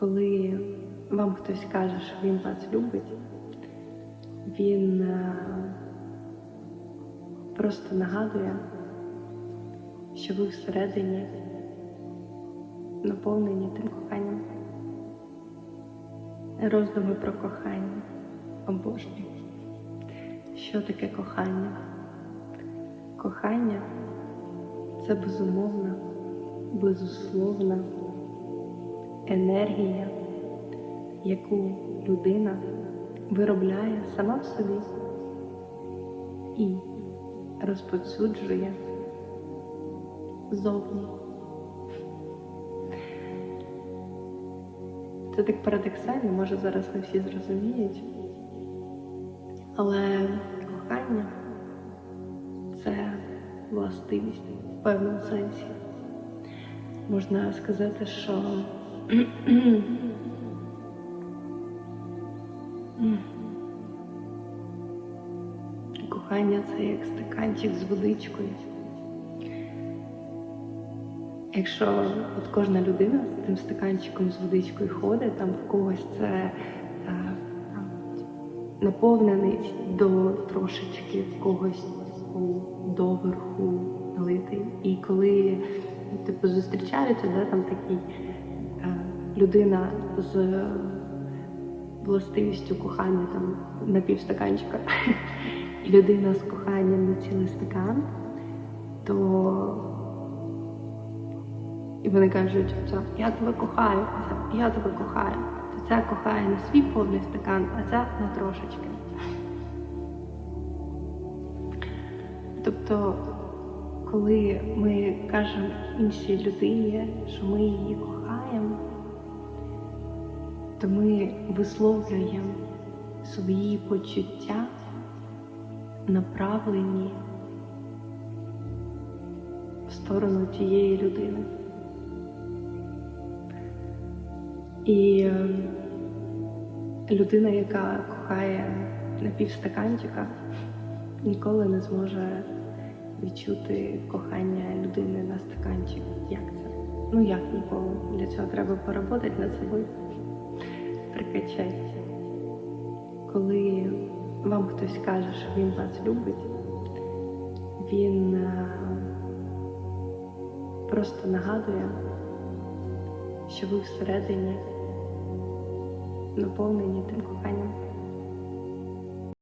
коли вам хтось каже, що він вас любить, він е, просто нагадує, що ви всередині наповнені тим коханням. Роздуми про кохання. Обожнюю. Що таке кохання? Кохання це безумовна, безусловна енергія, яку людина виробляє сама в собі і розповсюджує зовні. Це так парадоксально, може зараз не всі зрозуміють, але кохання це властивість в певному сенсі. Можна сказати, що кохання це як стаканчик з водичкою. Якщо от кожна людина з тим стаканчиком з водичкою ходить, там в когось це е, наповнений до трошечки, в когось доверху налитий. І коли типу зустрічаються, да, там такий людина з властивістю кохання там на півстаканчика, і людина з коханням на цілий стакан, то і вони кажуть, що я тебе кохаю, я тебе кохаю. То ця кохає на свій повний стакан, а ця на трошечки. Тобто, коли ми кажемо іншій людині, що ми її кохаємо, то ми висловлюємо свої почуття, направлені в сторону тієї людини. І е, людина, яка кохає на півстаканчика, ніколи не зможе відчути кохання людини на стаканчик. Як це? Ну як ніколи? Для цього треба поработати над собою, прикачати. Коли вам хтось каже, що він вас любить, він е, просто нагадує, що ви всередині наповнені тим коханням.